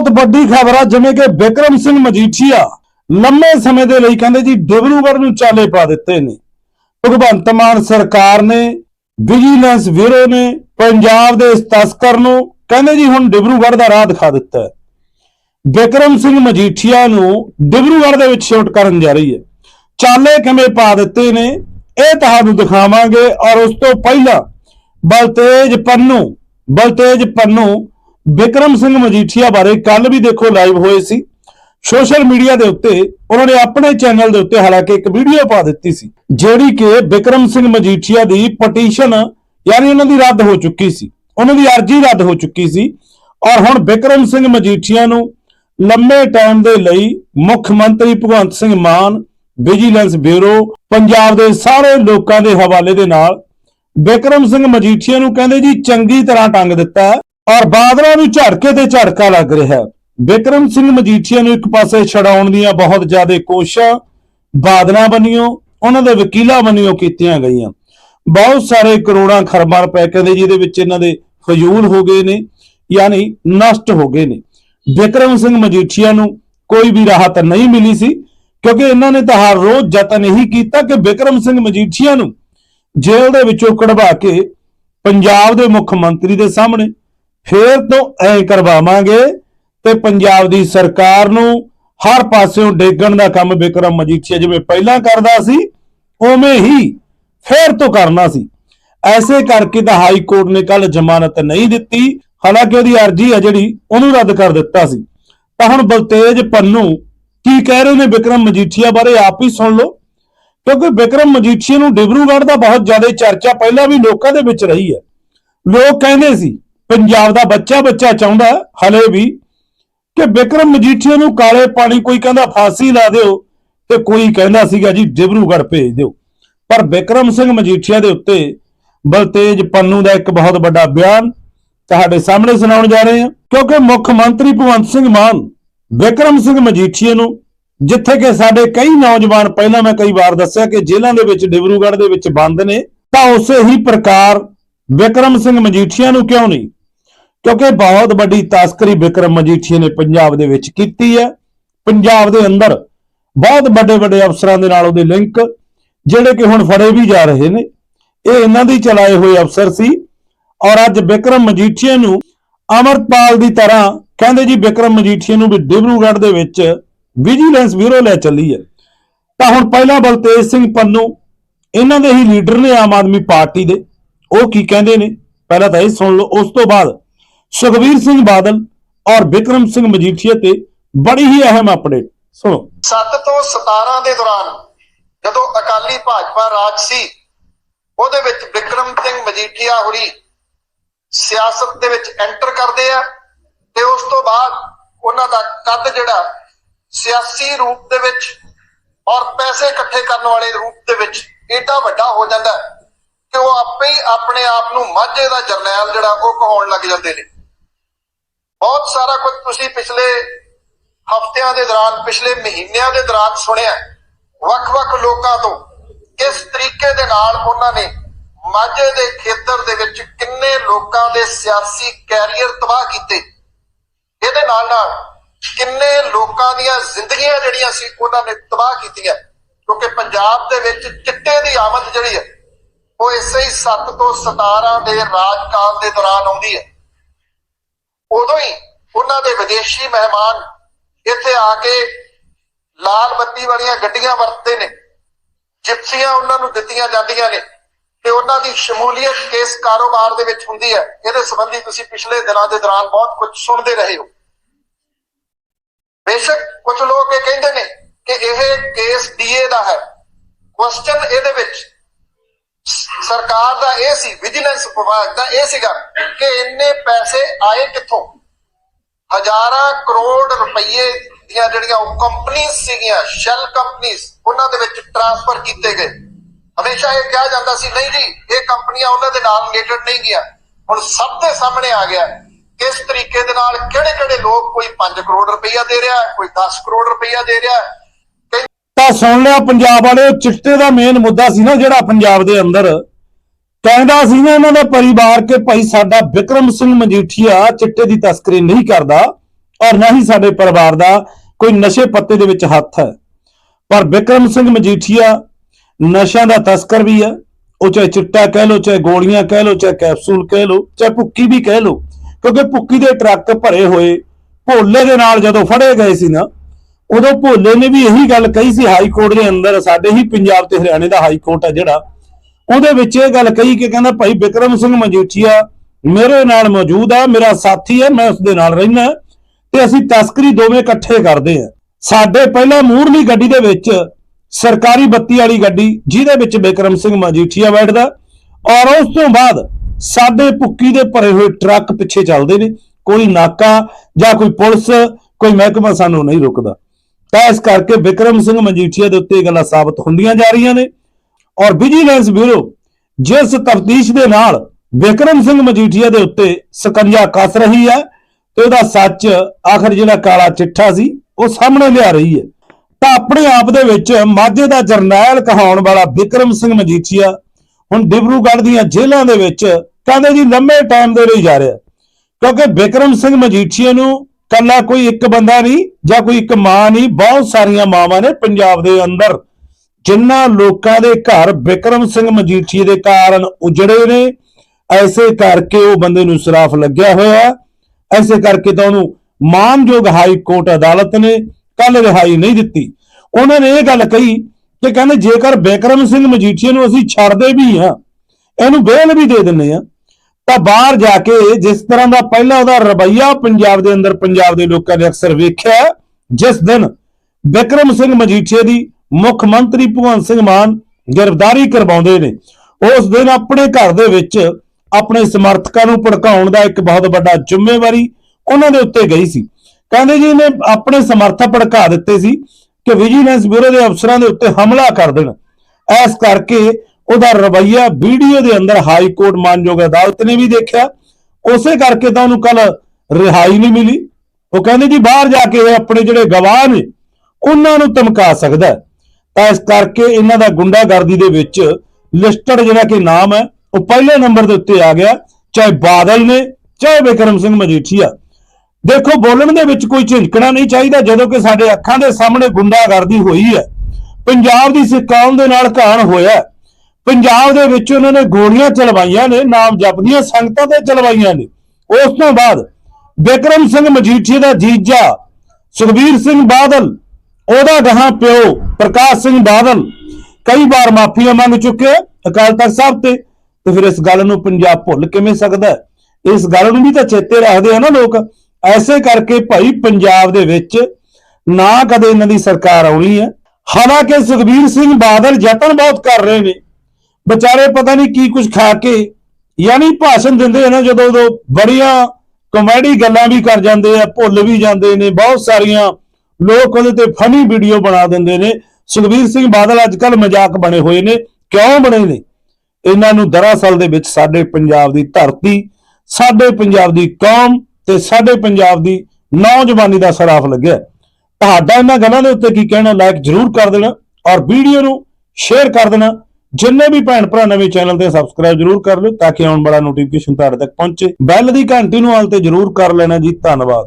ਬਹੁਤ ਵੱਡੀ ਖਬਰ ਆ, ਜਿਵੇਂ ਕਿ ਵਿਕਰਮ ਸਿੰਘ ਮਜੀਠੀਆ ਲੰਮੇ ਸਮੇਂ ਦੇ ਲਈ ਕਹਿੰਦੇ ਜੀ ਡਿਬਰੂਗੜ੍ਹ ਨੂੰ ਚਾਲੇ ਪਾ ਦਿੱਤੇ ਨੇ। ਭਗਵੰਤ ਮਾਨ ਸਰਕਾਰ ਨੇ ਵਿਜੀਲੈਂਸ ਬਿਊਰੋ ਨੇ, ਪੰਜਾਬ ਦੇ ਇਸ ਤਸਕਰ ਨੂੰ ਕਹਿੰਦੇ ਜੀ ਹੁਣ ਡਿਬਰੂਗੜ੍ਹ ਦਾ ਰਾਹ ਦਿਖਾ ਦਿੱਤਾ ਵਿਕਰਮ ਸਿੰਘ ਮਜੀਠੀਆ ਨੂੰ ਡਿਬਰੂਗੜ੍ਹ ਦੇ ਵਿੱਚ ਸ਼ਿਫਟ ਕਰਨ ਜਾ ਰਹੀ ਹੈ। ਚਾਲੇ ਕਿਵੇਂ ਪਾ ਦਿੱਤੇ ਨੇ, ਇਹ ਤੁਹਾਨੂੰ ਦਿਖਾਵਾਂਗੇ ਔਰ ਉਸ ਤੋਂ ਪਹਿਲਾਂ ਬਲਤੇਜ ਪੰਨੂ ਬਲਤੇਜ ਪੰਨੂ ਵਿਕਰਮ ਸਿੰਘ ਮਜੀਠੀਆ ਬਾਰੇ ਕੱਲ ਵੀ ਦੇਖੋ ਲਾਈਵ ਹੋਏ ਸੀ। ਸੋਸ਼ਲ ਮੀਡੀਆ ਦੇ ਉੱਤੇ ਉਹਨਾਂ ਨੇ ਆਪਣੇ ਚੈਨਲ ਦੇ ਉੱਤੇ ਹਾਲਾਂਕਿ ਇੱਕ ਵੀਡੀਓ ਪਾ ਦਿੱਤੀ ਸੀ, ਜਿਹੜੀ ਕਿ ਵਿਕਰਮ ਸਿੰਘ ਮਜੀਠੀਆ ਦੀ ਪਟੀਸ਼ਨ ਯਾਨੀ ਉਹਨਾਂ ਦੀ ਰੱਦ ਹੋ ਚੁੱਕੀ ਸੀ, ਉਹਨਾਂ ਦੀ ਅਰਜ਼ੀ ਰੱਦ ਹੋ ਚੁੱਕੀ ਸੀ ਔਰ ਹੁਣ ਵਿਕਰਮ ਸਿੰਘ ਮਜੀਠੀਆ ਨੂੰ ਲੰਮੇ ਟਾਈਮ ਦੇ ਲਈ ਮੁੱਖ ਮੰਤਰੀ ਭਗਵੰਤ ਸਿੰਘ ਮਾਨ ਵਿਜੀਲੈਂਸ ਬਿਊਰੋ ਪੰਜਾਬ ਦੇ ਸਾਰੇ ਲੋਕਾਂ ਦੇ ਹਵਾਲੇ ਦੇ ਨਾਲ ਵਿਕਰਮ ਸਿੰਘ ਮਜੀਠੀਆ ਨੂੰ ਕਹਿੰਦੇ ਜੀ ਚੰਗੀ ਤਰ੍ਹਾਂ ਟੰਗ ਦਿੱਤਾ ਹੈ। ਔਰ ਬਾਦਲਾਂ ਨੂੰ ਝੜਕੇ ਤੇ ਝੜਕਾ ਲੱਗ ਰਿਹਾ ਹੈ। ਵਿਕਰਮ ਸਿੰਘ ਮਜੀਠੀਆ ਨੂੰ ਇੱਕ ਪਾਸੇ ਛਡਾਉਣ ਦੀਆਂ ਬਹੁਤ ਜ਼ਿਆਦਾ ਕੋਸ਼ਿਸ਼ਾਂ ਬਾਦਲਾਂ ਬੰਨਿਓ, ਉਹਨਾਂ ਦੇ ਵਕੀਲਾਂ ਬੰਨਿਓ ਕੀਤੀਆਂ ਗਈਆਂ। ਬਹੁਤ ਸਾਰੇ ਕਰੋੜਾਂ ਖਰਬਾਂ ਰੁਪਏ ਕਹਿੰਦੇ ਜਿਹਦੇ ਵਿੱਚ ਇਹਨਾਂ ਦੇ ਫਜ਼ੂਲ ਹੋ ਗਏ ਨੇ, ਯਾਨੀ ਨਸ਼ਟ ਹੋ ਗਏ ਨੇ। ਵਿਕਰਮ ਸਿੰਘ ਮਜੀਠੀਆ ਨੂੰ ਕੋਈ ਵੀ ਰਾਹਤ ਨਹੀਂ ਮਿਲੀ ਸੀ, ਕਿਉਂਕਿ ਇਹਨਾਂ ਨੇ ਤਾਂ ਹਰ ਰੋਜ਼ ਯਤਨ ਇਹੀ ਕੀਤਾ ਕਿ ਵਿਕਰਮ ਸਿੰਘ ਮਜੀਠੀਆ ਨੂੰ ਜੇਲ੍ਹ ਦੇ ਵਿੱਚੋਂ ਕਢਵਾ ਕੇ ਪੰਜਾਬ ਦੇ ਮੁੱਖ ਮੰਤਰੀ ਦੇ ਸਾਹਮਣੇ ਫੇਰ ਤੋਂ ਐ ਕਰਵਾਵਾਂਗੇ ਤੇ ਪੰਜਾਬ ਦੀ ਸਰਕਾਰ ਨੂੰ ਹਰ ਪਾਸਿਓਂ ਡੇਗਣ ਦਾ ਕੰਮ ਬਿਕਰਮ ਮਜੀਠੀਆ ਜਿਵੇਂ ਪਹਿਲਾਂ ਕਰਦਾ ਸੀ, ਉਵੇਂ ਹੀ ਫੇਰ ਤੋਂ ਕਰਨਾ ਸੀ। ਐਸੇ ਕਰਕੇ ਤਾਂ ਹਾਈ ਕੋਰਟ ਨੇ ਕੱਲ ਜ਼ਮਾਨਤ ਨਹੀਂ ਦਿੱਤੀ। ਹਾਲਾਂਕਿ ਉਹਦੀ ਅਰਜ਼ੀ ਹੈ ਜਿਹੜੀ, ਉਹਨੂੰ ਰੱਦ ਕਰ ਦਿੱਤਾ ਸੀ। ਤਾਂ ਹੁਣ ਬਲਤੇਜ ਪੰਨੂ ਕੀ ਕਹਿ ਰਹੇ ਨੇ ਵਿਕਰਮ ਮਜੀਠੀਆ ਬਾਰੇ ਆਪ ਹੀ ਸੁਣ ਲਓ। ਕਿਉਂਕਿ ਵਿਕਰਮ ਮਜੀਠੀਆ ਨੂੰ ਡਿਬਰੂਗੜ੍ਹ ਦਾ ਬਹੁਤ ਜ਼ਿਆਦਾ ਚਰਚਾ ਪਹਿਲਾਂ ਵੀ ਲੋਕਾਂ ਦੇ ਵਿੱਚ ਰਹੀ ਹੈ। ਲੋਕ ਕਹਿੰਦੇ ਸੀ ਪੰਜਾਬ ਦਾ ਬੱਚਾ ਬੱਚਾ ਚਾਹੁੰਦਾ ਹਲੇ ਵੀ ਕਿ ਵਿਕਰਮ ਮਜੀਠੀਆ ਨੂੰ ਕਾਲੇ ਪਾਣੀ ਕੋਈ ਕਹਿੰਦਾ ਫਾਂਸੀ ਲਾ ਦਿਓ ਤੇ ਕੋਈ ਕਹਿੰਦਾ ਸੀਗਾ ਜੀ ਡਿਬਰੂਗੜ੍ਹ ਭੇਜ ਦਿਓ। ਪਰ ਵਿਕਰਮ ਸਿੰਘ ਮਜੀਠੀਆ ਦੇ ਉੱਤੇ ਬਲਤੇਜ ਪੰਨੂ ਦਾ ਇੱਕ ਬਹੁਤ ਵੱਡਾ ਬਿਆਨ ਤੁਹਾਡੇ ਸਾਹਮਣੇ ਸੁਣਾਉਣ ਜਾ ਰਹੇ ਹਾਂ। ਕਿਉਂਕਿ ਮੁੱਖ ਮੰਤਰੀ ਭਗਵੰਤ ਸਿੰਘ ਮਾਨ ਵਿਕਰਮ ਸਿੰਘ ਮਜੀਠੀਆ ਨੂੰ ਜਿੱਥੇ ਕਿ ਸਾਡੇ ਕਈ ਨੌਜਵਾਨ, ਪਹਿਲਾਂ ਮੈਂ ਕਈ ਵਾਰ ਦੱਸਿਆ ਕਿ ਜੇਲ੍ਹਾਂ ਦੇ ਵਿੱਚ, ਡਿਬਰੂਗੜ੍ਹ ਦੇ ਵਿੱਚ ਬੰਦ ਨੇ, ਤਾਂ ਉਸੇ ਹੀ ਪ੍ਰਕਾਰ ਵਿਕਰਮ ਸਿੰਘ ਮਜੀਠੀਆ ਨੂੰ ਕਿਉਂ ਨਹੀਂ? ਕਿਉਂਕਿ ਬਹੁਤ ਵੱਡੀ ਤਸਕਰੀ ਵਿਕਰਮ ਮਜੀਠੀਆ ਨੇ ਪੰਜਾਬ ਦੇ ਵਿੱਚ ਕੀਤੀ ਹੈ। ਪੰਜਾਬ ਦੇ ਅੰਦਰ ਬਹੁਤ ਵੱਡੇ ਵੱਡੇ ਅਫਸਰਾਂ ਦੇ ਨਾਲ ਉਹਦੇ ਲਿੰਕ ਜਿਹੜੇ ਕਿ ਹੁਣ ਫੜੇ ਵੀ ਜਾ ਰਹੇ ਨੇ। ਇਹ ਇਹਨਾਂ ਦੀ ਚਲਾਏ ਹੋਏ ਅਫਸਰ ਸੀ। ਔਰ ਅੱਜ ਵਿਕਰਮ ਮਜੀਠੀਆ ਨੂੰ ਅਮਰਪਾਲ ਦੀ ਤਰ੍ਹਾਂ ਕਹਿੰਦੇ ਜੀ ਵਿਕਰਮ ਮਜੀਠੀਆ ਨੂੰ ਵੀ ਡਿਬਰੂਗੜ੍ਹ ਦੇ ਵਿੱਚ ਵਿਜੀਲੈਂਸ ਬਿਊਰੋ ਲੈ ਚੱਲੀ ਹੈ। ਤਾਂ ਹੁਣ ਪਹਿਲਾਂ ਬਲਤੇਜ ਸਿੰਘ ਪੰਨੂ, ਇਹਨਾਂ ਦੇ ਹੀ ਲੀਡਰ ਨੇ ਆਮ ਆਦਮੀ ਪਾਰਟੀ ਦੇ। ਉਹ ਕੀ ਕਹਿੰਦੇ ਨੇ? ਪਹਿਲਾਂ ਤਾਂ ਇਹ ਸੁਣ ਲਓ। ਉਸ ਤੋਂ ਬਾਅਦ ਸੁਖਵੀਰ ਸਿੰਘ ਬਾਦਲ ਔਰ ਵਿਕਰਮ ਸਿੰਘ ਮਜੀਠੀਆ ਤੇ ਬੜੀ ਹੀ ਅਹਿਮ ਅਪਡੇਟ ਸੁਣੋ। 7 ਤੋਂ 17 ਦੇ ਦੌਰਾਨ ਜਦੋਂ ਅਕਾਲੀ ਭਾਜਪਾ ਰਾਜ ਸੀ, ਉਹਦੇ ਵਿੱਚ ਵਿਕਰਮ ਸਿੰਘ ਮਜੀਠੀਆ ਹੋਰੀ ਸਿਆਸਤ ਦੇ ਵਿੱਚ ਐਂਟਰ ਕਰਦੇ ਆ ਤੇ ਉਸ ਤੋਂ ਬਾਅਦ ਉਹਨਾਂ ਦਾ ਕੱਦ ਜਿਹੜਾ ਸਿਆਸੀ ਰੂਪ ਦੇ ਵਿੱਚ ਔਰ ਪੈਸੇ ਇਕੱਠੇ ਕਰਨ ਵਾਲੇ ਰੂਪ ਦੇ ਵਿੱਚ ਏਡਾ ਵੱਡਾ ਹੋ ਜਾਂਦਾ ਕਿ ਉਹ ਆਪੇ ਹੀ ਆਪਣੇ ਆਪ ਨੂੰ ਮਾਝੇ ਦਾ ਜਰਨੈਲ ਜਿਹੜਾ ਉਹ ਕਹਾਉਣ ਲੱਗ ਜਾਂਦੇ ਨੇ। ਬਹੁਤ ਸਾਰਾ ਕੁਝ ਤੁਸੀਂ ਪਿਛਲੇ ਹਫ਼ਤਿਆਂ ਦੇ ਦੌਰਾਨ, ਪਿਛਲੇ ਮਹੀਨਿਆਂ ਦੇ ਦੌਰਾਨ ਸੁਣਿਆ ਵੱਖ-ਵੱਖ ਲੋਕਾਂ ਤੋਂ ਕਿਸ ਤਰੀਕੇ ਦੇ ਨਾਲ ਉਹਨਾਂ ਨੇ ਮਾਝੇ ਦੇ ਖੇਤਰ ਦੇ ਵਿੱਚ ਕਿੰਨੇ ਲੋਕਾਂ ਦੇ ਸਿਆਸੀ ਕੈਰੀਅਰ ਤਬਾਹ ਕੀਤੇ? ਇਹਦੇ ਨਾਲ ਨਾਲ ਕਿੰਨੇ ਲੋਕਾਂ ਦੀਆਂ ਜ਼ਿੰਦਗੀਆਂ ਜਿਹੜੀਆਂ ਸੀ, ਉਹਨਾਂ ਨੇ ਤਬਾਹ ਕੀਤੀਆਂ? ਕਿਉਂਕਿ ਪੰਜਾਬ ਦੇ ਵਿੱਚ ਚਿੱਟੇ ਦੀ ਆਮਦ ਜਿਹੜੀ ਹੈ, ਉਹ ਇਸੇ ਹੀ 7 ਤੋਂ 17 ਦੇ ਰਾਜਕਾਲ ਦੇ ਦੌਰਾਨ ਆਉਂਦੀ ਹੈ। ਉਦੋਂ ਹੀ ਉਹਨਾਂ ਦੇ ਵਿਦੇਸ਼ੀ ਮਹਿਮਾਨ ਇੱਥੇ ਆ ਕੇ ਲਾਲ ਬੱਤੀ ਵਾਲੀਆਂ ਗੱਡੀਆਂ ਵਰਤਦੇ ਨੇ। ਜਿਪਸੀਆਂ ਉਹਨਾਂ ਨੂੰ ਦਿੱਤੀਆਂ ਜਾਂਦੀਆਂ ਨੇ ਤੇ ਉਹਨਾਂ ਦੀ ਸ਼ਮੂਲੀਅਤ ਇਸ ਕਾਰੋਬਾਰ ਦੇ ਵਿੱਚ ਹੁੰਦੀ ਹੈ। ਇਹਦੇ ਸੰਬੰਧੀ ਤੁਸੀਂ ਪਿਛਲੇ ਦਿਨਾਂ ਦੇ ਦੌਰਾਨ ਬਹੁਤ ਕੁਝ ਸੁਣਦੇ ਰਹੇ ਹੋ। ਬੇਸ਼ੱਕ ਕੁਝ ਲੋਕ ਇਹ ਕਹਿੰਦੇ ਨੇ ਕਿ ਇਹ ਕੇਸ ਡੀਏ ਦਾ ਹੈ। ਕੁਐਸਚਨ ਇਹਦੇ ਵਿੱਚ ਸਰਕਾਰ ਦਾ ਇਹ ਸੀ ਵਿਜੀਲੈਂਸ ਵਿਭਾਗ ਦਾ ਇਹ ਸੀਗਾ ਕਿ ਇੰਨੇ ਪੈਸੇ ਆਏ ਕਿੱਥੋਂ? ਹਜ਼ਾਰਾਂ ਕਰੋੜ ਰੁਪਏ ਦੀਆਂ ਜਿਹੜੀਆਂ ਉਹ ਕੰਪਨੀਆਂ ਸੀਗੀਆਂ ਸ਼ੈਲ ਕੰਪਨੀਆਂ ਉਹਨਾਂ ਦੇ ਵਿੱਚ ਟ੍ਰਾਂਸਫਰ ਕੀਤੇ ਗਏ। ਹਮੇਸ਼ਾ ਇਹ ਕਿਹਾ ਜਾਂਦਾ ਸੀ, ਨਹੀਂ ਜੀ, ਇਹ ਕੰਪਨੀਆਂ ਉਹਨਾਂ ਦੇ ਨਾਲ ਰਿਲੇਟਡ ਨਹੀਂ ਗਿਆ ਹੁਣ ਸਭ ਦੇ ਸਾਹਮਣੇ ਆ ਗਿਆ ਕਿਸ ਤਰੀਕੇ ਦੇ ਨਾਲ ਕਿਹੜੇ ਕਿਹੜੇ ਲੋਕ ਕੋਈ 5 ਕਰੋੜ ਰੁਪਈਆ ਦੇ ਰਿਹਾ, ਕੋਈ 10 ਕਰੋੜ ਰੁਪਈਆ ਦੇ ਰਿਹਾ। ਤਾਂ ਸੁਣ ਲਿਆ, ਪੰਜਾਬ ਵਾਲੇ ਚਿੱਟੇ ਦਾ ਮੇਨ ਮੁੱਦਾ ਸੀ ਨਾ ਜਿਹੜਾ ਪੰਜਾਬ ਦੇ ਅੰਦਰ ਕਹਿੰਦਾ ਸੀ ਨਾ ਇਹਨਾਂ ਦਾ ਪਰਿਵਾਰ ਕਿ ਭਾਈ ਸਾਡਾ ਵਿਕਰਮ ਸਿੰਘ ਮਜੀਠੀਆ ਚਿੱਟੇ ਦੀ ਤਸਕਰੀ ਨਹੀਂ ਕਰਦਾ ਔਰ ਨਾ ਹੀ ਸਾਡੇ ਪਰਿਵਾਰ ਦਾ ਕੋਈ ਨਸ਼ੇ ਪੱਤੇ ਦੇ ਵਿੱਚ ਹੱਥ ਹੈ। ਪਰ ਵਿਕਰਮ ਸਿੰਘ ਮਜੀਠੀਆ ਨਸ਼ਿਆਂ ਦਾ ਤਸਕਰ ਵੀ ਹੈ। ਉਹ ਚਾਹੇ ਚਿੱਟਾ ਕਹਿ ਲੋ ਚਾਹੇ ਗੋਲੀਆਂ ਕਹਿ ਲੋ ਚਾਹੇ ਕੈਪਸੂਲ ਕਹਿ ਲੋ ਚਾਹੇ ਭੁੱਕੀ ਵੀ ਕਹਿ ਲੋ ਕਿਉਂਕਿ ਭੁੱਕੀ ਦੇ ਟਰੱਕ ਭਰੇ ਹੋਏ ਭੋਲੇ ਦੇ ਨਾਲ ਜਦੋਂ ਫੜੇ ਗਏ ਸੀ ਨਾ, ਉਦੋਂ ਭੋਲੇ ਨੇ ਵੀ ਇਹੀ ਗੱਲ ਕਹੀ ਸੀ, ਹਾਈ ਕੋਰਟ ਦੇ ਅੰਦਰ ਸਾਡੇ ਹੀ ਪੰਜਾਬ ਤੇ ਹਰਿਆਣੇ ਦਾ ਹਾਈ ਕੋਰਟ ਹੈ ਜਿਹੜਾ ਉਹਦੇ ਵਿੱਚ ਇਹ ਗੱਲ ਕਹੀ ਕਿ ਕਹਿੰਦਾ ਭਾਈ ਵਿਕਰਮ ਸਿੰਘ ਮਜੀਠੀਆ ਮੇਰੇ ਨਾਲ ਮੌਜੂਦ ਆ, ਮੇਰਾ ਸਾਥੀ ਹੈ ਮੈਂ ਉਸ ਦੇ ਨਾਲ ਰਹਿਣਾ ਤੇ ਅਸੀਂ ਤਸਕਰੀ ਦੋਵੇਂ ਇਕੱਠੇ ਕਰਦੇ ਆ ਸਾਡੇ ਪਹਿਲਾਂ ਮੂਰਲੀ ਗੱਡੀ ਦੇ ਵਿੱਚ ਸਰਕਾਰੀ ਬੱਤੀ ਵਾਲੀ ਗੱਡੀ, ਜਿਹਦੇ ਵਿੱਚ ਵਿਕਰਮ ਸਿੰਘ ਮਜੀਠੀਆ ਬੈਠਦਾ, ਔਰ ਉਸ ਤੋਂ ਬਾਅਦ ਸਾਡੇ ਭੁੱਕੀ ਦੇ ਭਰੇ ਹੋਏ ਟਰੱਕ ਪਿੱਛੇ ਚੱਲਦੇ ਨੇ। ਕੋਈ ਨਾਕਾ ਜਾਂ ਕੋਈ ਪੁਲਿਸ, ਕੋਈ ਮਹਿਕਮਾ ਸਾਨੂੰ ਨਹੀਂ ਰੁਕਦਾ। ਤਾਂ ਇਸ ਕਰਕੇ ਵਿਕਰਮ ਸਿੰਘ ਮਜੀਠੀਆ ਦੇ ਉੱਤੇ ਇਹ ਗੱਲਾਂ ਸਾਬਤ ਹੁੰਦੀਆਂ ਜਾ ਰਹੀਆਂ ਨੇ। ਔਰ ਵਿਜੀਲੈਂਸ ਬਿਊਰੋ ਜਿਸ ਤਫਤੀਸ਼ ਦੇ ਨਾਲ ਵਿਕਰਮ ਸਿੰਘ ਮਜੀਠੀਆ ਦੇ ਉੱਤੇ ਸਕੰਜਾ ਕੱਸ ਰਹੀ ਹੈ ਤੇ ਉਹਦਾ ਸੱਚ ਆਖਰ ਜਿਹੜਾ ਕਾਲਾ ਚਿੱਠਾ ਸੀ, ਉਹ ਸਾਹਮਣੇ ਲਿਆ ਰਹੀ ਹੈ। ਤਾਂ ਆਪਣੇ ਆਪ ਦੇ ਵਿੱਚ ਮਾਝੇ ਦਾ ਜਰਨੈਲ ਕਹਾਉਣ ਵਾਲਾ ਵਿਕਰਮ ਸਿੰਘ ਮਜੀਠੀਆ ਹੁਣ ਡਿਬਰੂਗੜ੍ਹ ਦੀਆਂ ਜੇਲ੍ਹਾਂ ਦੇ ਵਿੱਚ ਕਹਿੰਦੇ ਜੀ ਲੰਮੇ ਟਾਈਮ ਦੇ ਲਈ ਜਾ ਰਿਹਾ। ਕਿਉਂਕਿ ਵਿਕਰਮ ਸਿੰਘ ਮਜੀਠੀਆ ਨੂੰ ਕੱਲਾ ਕੋਈ ਇੱਕ ਬੰਦਾ ਨਹੀਂ ਜਾਂ ਕੋਈ ਇੱਕ ਮਾਂ ਨਹੀਂ, ਬਹੁਤ ਸਾਰੀਆਂ ਮਾਵਾਂ ਨੇ ਪੰਜਾਬ ਦੇ ਅੰਦਰ ਜਿਨ੍ਹਾਂ ਲੋਕਾਂ ਦੇ ਘਰ ਵਿਕਰਮ ਸਿੰਘ ਮਜੀਠੀਆ ਦੇ ਕਾਰਨ ਉਜੜੇ ਨੇ, ਐਸੇ ਕਰਕੇ ਉਹ ਬੰਦੇ ਨੂੰ ਸਰਾਫ ਲੱਗਿਆ ਹੋਇਆ ਹੈ। ਐਸੇ ਕਰਕੇ ਤਾਂ ਉਹਨੂੰ ਮਾਨਯੋਗ ਹਾਈ ਕੋਰਟ ਅਦਾਲਤ ਨੇ ਕੱਲ ਰਿਹਾਈ ਨਹੀਂ ਦਿੱਤੀ ਉਹਨਾਂ ਨੇ ਇਹ ਗੱਲ ਕਹੀ ਕਿ ਕਹਿੰਦੇ ਜੇਕਰ ਵਿਕਰਮ ਸਿੰਘ ਮਜੀਠੀਆ ਨੂੰ ਅਸੀਂ ਛੱਡਦੇ ਵੀ ਹਾਂ, ਇਹਨੂੰ ਬੇਲ ਵੀ ਦੇ ਦਿੰਨੇ ਆ ਤਾਂ ਬਾਹਰ ਜਾ ਕੇ ਜਿਸ ਤਰ੍ਹਾਂ ਦਾ ਪਹਿਲਾਂ ਉਹਦਾ ਰਵੱਈਆ ਪੰਜਾਬ ਦੇ ਅੰਦਰ ਪੰਜਾਬ ਦੇ ਲੋਕਾਂ ਨੇ ਅਕਸਰ ਵੇਖਿਆ, ਜਿਸ ਦਿਨ ਵਿਕਰਮ ਸਿੰਘ ਮਜੀਠੀਆ ਦੀ ਮੁੱਖ ਮੰਤਰੀ ਭਗਵੰਤ ਸਿੰਘ ਮਾਨ ਗ੍ਰਿਫਤਾਰੀ ਕਰਵਾਉਂਦੇ ਨੇ। ਉਸ ਦਿਨ ਆਪਣੇ ਘਰ ਦੇ ਵਿੱਚ ਆਪਣੇ ਸਮਰਥਕਾਂ ਨੂੰ ਭੜਕਾਉਣ ਦਾ ਇੱਕ ਬਹੁਤ ਵੱਡਾ ਜ਼ਿੰਮੇਵਾਰੀ ਉਹਨਾਂ ਦੇ ਉੱਤੇ ਗਈ ਸੀ। ਕਹਿੰਦੇ ਜੀ ਇਹਨੇ ਆਪਣੇ ਸਮਰਥਕ ਭੜਕਾ ਦਿੱਤੇ ਸੀ ਕਿ ਵਿਜੀਲੈਂਸ ਬਿਊਰੋ ਦੇ ਅਫਸਰਾਂ ਦੇ ਉੱਤੇ ਹਮਲਾ ਕਰ ਦੇਣ। ਇਸ ਕਰਕੇ ਉਹਦਾ ਰਵੱਈਆ ਵੀਡੀਓ ਦੇ ਅੰਦਰ ਹਾਈ ਕੋਰਟ ਮਾਨਯੋਗ ਅਦਾਲਤ ਨੇ ਵੀ ਦੇਖਿਆ। ਉਸੇ ਕਰਕੇ ਤਾਂ ਉਹਨੂੰ ਕੱਲ ਰਿਹਾਈ ਨਹੀਂ ਮਿਲੀ। ਉਹ ਕਹਿੰਦੇ ਜੀ ਬਾਹਰ ਜਾ ਕੇ ਇਹ ਆਪਣੇ ਜਿਹੜੇ ਗਵਾਹ ਨੇ, ਉਹਨਾਂ ਨੂੰ ਧਮਕਾ ਸਕਦਾ ਤਾਂ ਇਸ ਕਰਕੇ ਇਹਨਾਂ ਦਾ ਗੁੰਡਾਗਰਦੀ ਦੇ ਵਿੱਚ ਲਿਸਟਡ ਜਿਹੜਾ ਕਿ ਨਾਮ ਹੈ, ਉਹ ਪਹਿਲੇ ਨੰਬਰ ਦੇ ਉੱਤੇ ਆ ਗਿਆ, ਚਾਹੇ ਬਾਦਲ ਨੇ, ਚਾਹੇ ਬਿਕਰਮ ਸਿੰਘ ਮਜੀਠੀਆ। ਦੇਖੋ, ਬੋਲਣ ਦੇ ਵਿੱਚ ਕੋਈ ਝਿੰਕਣਾ ਨਹੀਂ ਚਾਹੀਦਾ, ਜਦੋਂ ਕਿ ਸਾਡੇ ਅੱਖਾਂ ਦੇ ਸਾਹਮਣੇ ਗੁੰਡਾਗਰਦੀ ਹੋਈ ਹੈ। ਪੰਜਾਬ ਦੀ ਸਿੱਖ ਦੇ ਨਾਲ ਘਾਣ ਹੋਇਆ ਪੰਜਾਬ ਦੇ ਵਿੱਚ ਉਹਨਾਂ ਨੇ ਗੋਲੀਆਂ ਚਲਵਾਈਆਂ ਨੇ, ਨਾਮ ਜਪਦੀਆਂ ਸੰਗਤਾਂ ਤੇ ਚਲਵਾਈਆਂ ਨੇ। ਉਸ ਤੋਂ ਬਾਅਦ ਬਿਕਰਮ ਸਿੰਘ ਮਜੀਠੀਆ ਦਾ ਜੀਜਾ ਸੁਖਬੀਰ ਸਿੰਘ ਬਾਦਲ ਉਹਦਾ ਗਾਹਾਂ ਪਿਓ ਪ੍ਰਕਾਸ਼ ਸਿੰਘ ਬਾਦਲ ਕਈ ਵਾਰ ਮਾਫੀਆਂ ਮੰਗ ਚੁੱਕੇ ਅਕਾਲ ਤਖਤ ਸਾਹਿਬ ਤੇ ਤੇ ਫਿਰ ਇਸ ਗੱਲ ਨੂੰ ਪੰਜਾਬ ਭੁੱਲ ਕਿਵੇਂ ਸਕਦਾ ਇਸ ਗੱਲ ਨੂੰ ਵੀ ਤਾਂ ਚੇਤੇ ਰੱਖਦੇ ਆ ਨਾ ਲੋਕ। ਐਸੇ ਕਰਕੇ ਭਾਈ ਪੰਜਾਬ ਦੇ ਵਿੱਚ ਨਾ ਕਦੇ ਇਹਨਾਂ ਦੀ ਸਰਕਾਰ ਆਉਣੀ ਹੈ। ਹਾਲਾਂਕਿ ਸੁਖਬੀਰ ਸਿੰਘ ਬਾਦਲ ਯਤਨ ਬਹੁਤ ਕਰ ਰਹੇ ਨੇ। ਵਿਚਾਰੇ ਪਤਾ ਨਹੀਂ ਕੀ ਕੁਝ ਖਾ ਕੇ, ਯਾਨੀ ਭਾਸ਼ਣ ਦਿੰਦੇ ਨੇ ਜਦੋਂ ਉਦੋਂ ਬੜੀਆਂ ਕਮੇਡੀ ਗੱਲਾਂ ਵੀ ਕਰ ਜਾਂਦੇ ਆ, ਭੁੱਲ ਵੀ ਜਾਂਦੇ ਨੇ, ਬਹੁਤ ਸਾਰੀਆਂ ਲੋਕ ਉਹਦੇ ਤੇ ਫਨੀ ਵੀਡੀਓ ਬਣਾ ਦਿੰਦੇ ਨੇ। ਸੁਖਬੀਰ ਸਿੰਘ ਬਾਦਲ ਅੱਜ ਕੱਲ ਮਜ਼ਾਕ ਬਣੇ ਹੋਏ ਨੇ। ਕਿਉਂ ਬਣੇ ਨੇ? ਇਹਨਾਂ ਨੂੰ ਦਰਅਸਲ ਦੇ ਵਿੱਚ ਸਾਡੇ ਪੰਜਾਬ ਦੀ ਧਰਤੀ, ਸਾਡੇ ਪੰਜਾਬ ਦੀ ਕੌਮ ਤੇ ਸਾਡੇ ਪੰਜਾਬ ਦੀ ਨੌਜਵਾਨੀ ਦਾ ਸਰਾਫ ਲੱਗਿਆ। ਤੁਹਾਡਾ ਇਹਨਾਂ ਗੱਲਾਂ ਦੇ ਉੱਤੇ ਕੀ ਕਹਿਣਾ? ਲਾਈਕ ਜਰੂਰ ਕਰ ਦੇਣਾ ਔਰ ਵੀਡੀਓ ਨੂੰ ਸ਼ੇਅਰ ਕਰ ਦੇਣਾ। ਜਿੰਨੇ ਵੀ ਭੈਣ ਭਰਾ ਨਵੇਂ ਚੈਨਲ ਤੇ ਸਬਸਕ੍ਰਾਈਬ ਜਰੂਰ ਕਰ ਲਿਓ ਤਾਂ ਕਿ ਆਉਣ ਵਾਲਾ ਨੋਟੀਫਿਕੇਸ਼ਨ ਤੁਹਾਡੇ ਤੱਕ ਪਹੁੰਚੇ। ਬੈਲ ਦੀ ਘੰਟੀ ਨੂੰ ਆਲ ਤੇ ਜਰੂਰ ਕਰ ਲੈਣਾ ਜੀ। ਧੰਨਵਾਦ।